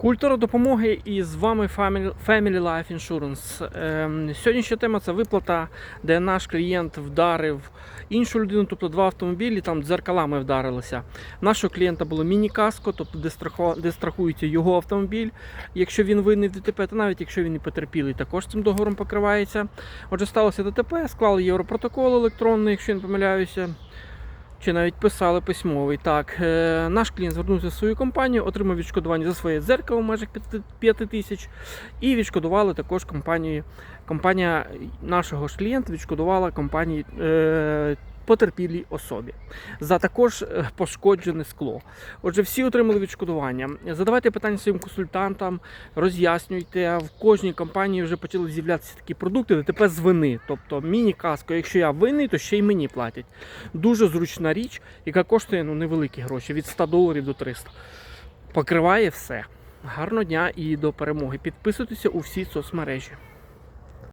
Культура допомоги і з вами Family, Life Insurance. Ем, сьогоднішня тема це виплата, де наш клієнт вдарив іншу людину, тобто два автомобілі, там дзеркалами вдарилися. Нашого клієнта було міні-каско, тобто де страхується його автомобіль, якщо він винний в ДТП, та навіть якщо він і потерпілий, також цим договором покривається. Отже, сталося ДТП, склали європротокол електронний, якщо я не помиляюся. Чи навіть писали письмовий. Так, е, наш клієнт звернувся в свою компанію, отримав відшкодування за своє дзеркало в межах 5 тисяч. І відшкодували також компанію. Компанія нашого ж клієнта відшкодувала компанії е, потерпілій особі за також е, пошкоджене скло. Отже, всі отримали відшкодування. Задавайте питання своїм консультантам, роз'яснюйте. В кожній компанії вже почали з'являтися такі продукти ДТП з вини. Тобто міні-каско, якщо я винний, то ще й мені платять. Дуже зручна річ, яка коштує ну, невеликі гроші від 100 доларів до 300. Покриває все. Гарного дня і до перемоги. Підписуйтеся у всі соцмережі.